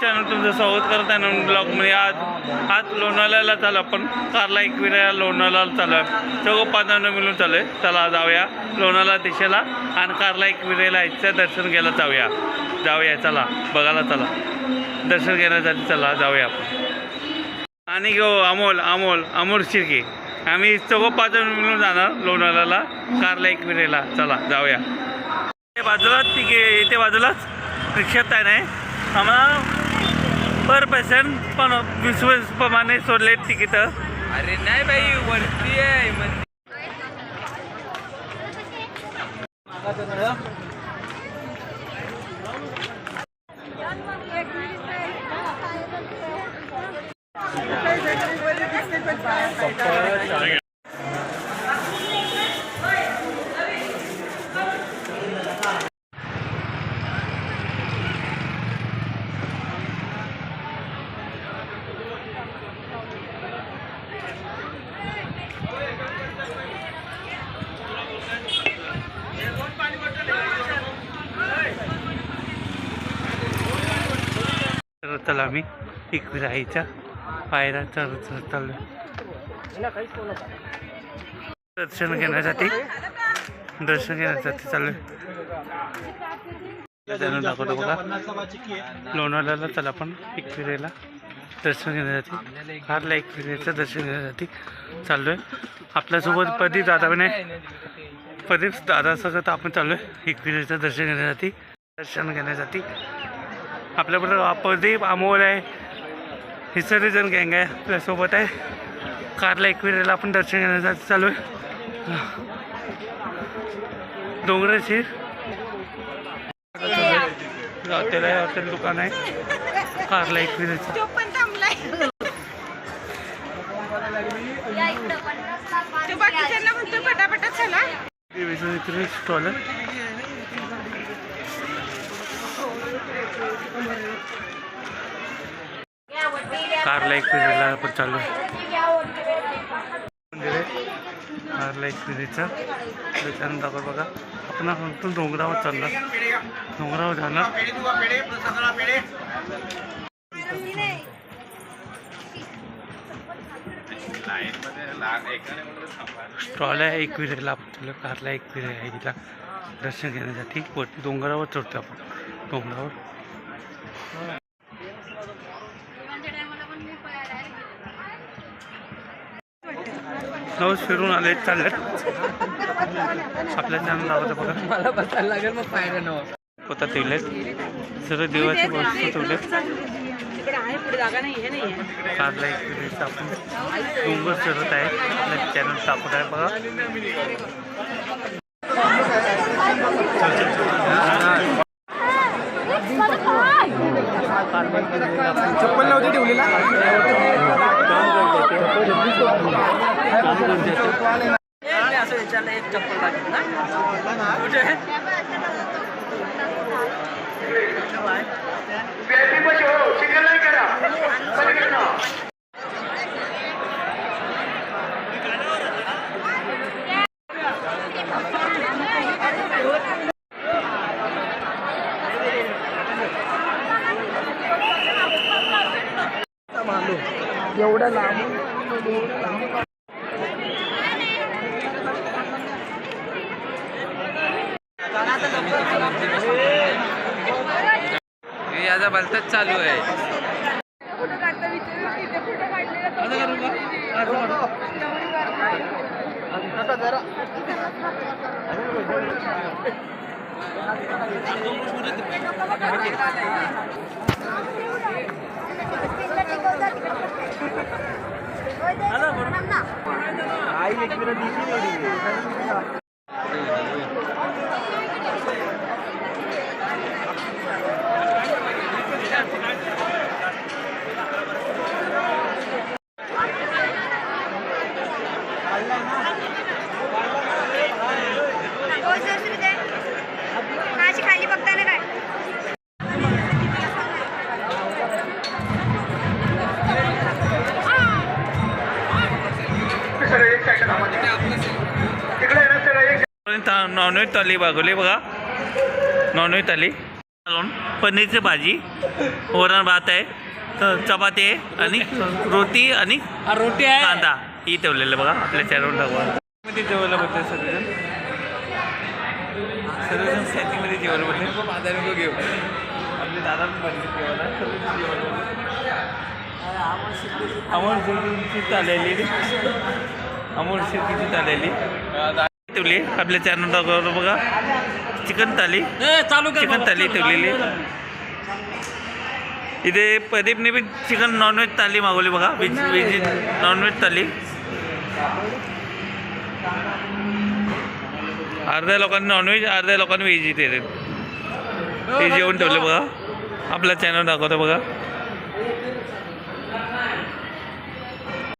Channel तुमचं स्वागत करत आहे नवीन ब्लॉगमध्ये. आज आज लोणावळ्याला चालू आपण. कारला एकविरा लोणावळ्याला चालू आहे. चौघं पाच मिळून चालू आहे. चला जाऊया. लोणावळा दिशेला आणि कारला एकविरेला इच्छा दर्शन घ्यायला जाऊया. जाऊया चला. बघायला चला. दर्शन घेण्यासाठी चला जाऊया आपण. आणि गो अमोल अमोल अमोल शिर्के. आम्ही चौघं पाच मिळून जाणार लोणावळ्याला कारला एकविरेला चला जाऊया. ते बाजूलाच तिघे इथे बाजूलाच रिक्षात आहे नाही आम्हाला पर पर्सन पण वीस वीस प्रमाणे सोडले तिकीट. अरे नाही बाई वरती आहे चला आम्ही एक राहायच्या. पायऱ्या चढ चढ चाललो दर्शन घेण्यासाठी. दर्शन घेण्यासाठी चालू त्यानं दाखवतो बघा. लोणावळ्याला चला आपण एक फिरायला दर्शन घेण्यासाठी. फारला एक फिरायचं दर्शन घेण्यासाठी चाललो आहे आपल्यासोबत प्रदीप दादा पण आहे. प्रदीप दादासोबत आपण चाललो आहे एक फिरायचं दर्शन घेण्यासाठी. दर्शन घेण्यासाठी. आपल्याबरोबर प्रदीप अमोल आहे. हे सर्वजण गँग आहे. आपल्यासोबत आहे. कारला एकविरेला आपण दर्शन घेण्यासाठी चालू आहे. डोंगराची हॉटेल आहे हॉटेल दुकान आहे. कारला एकविरेचं. तो पण कारला एकविरेला पण चालू मंदिर आहे कारला एकविरेचं त्याच्यानंतर आपण बघा आपण म्हणतो डोंगरावर चालणार डोंगरावर जाणार स्टॉल आहे एकविरेला आपण चालू आहे. कारला एकविरे आहे. तिला दर्शन घेण्यासाठी. वरती डोंगरावर चढतो आपण. डोंगरावर. नवस फिरून आले चालत आपल्या चॅनल लावतं बघा. मला बसायला लागेल मग पायऱ्या नव्हतं होता ठेवले सर्व देवाची वस्तू ठेवले तिकडे आहे पुढे जागा नाही हे नाही कारला एकविरेचं आपण डोंगर चढत आहे. आपल्या चॅनल टाकत आहे बघा. चप्पल नव्हती ठेवलेला असं विचारलं एक चप्पल लागेल ना कुठे एवढ्या लांब. याचा भलताच चालू आहे. फोटो আই লিখবে না দিছি नॉनव्हेज थाली मागवली बघा. Non veg thali. घालून पनीरची भाजी वरण भात आहे तर चपाती आहे आणि रोटी आणि रोटी आहे. कांदा. ही ठेवलेलं बघा आपल्या चॅनल टाकवा मध्ये जेवायला बघते सगळेजण. सगळेजण सेटिंगमध्ये जेवायला बघते घेऊ. आपले दादा जेवायला. जेवायला अमोल शेतीची चाललेली अमोल शेतीची चाललेली ठेवली. आपल्या चॅनल टाकवर बघा. चिकन थाली. चालू चिकन थाली ठेवलेली. इथे प्रदीपने बी चिकन नॉनव्हेज थाली मागवली बघा. Veg veg non veg thali. अर्ध्या लोकांनी नॉनव्हेज अर्ध्या लोकांनी व्हेजिटेरियन हे जेवण ठेवलं बघा. आपला चॅनल दाखवतो बघा.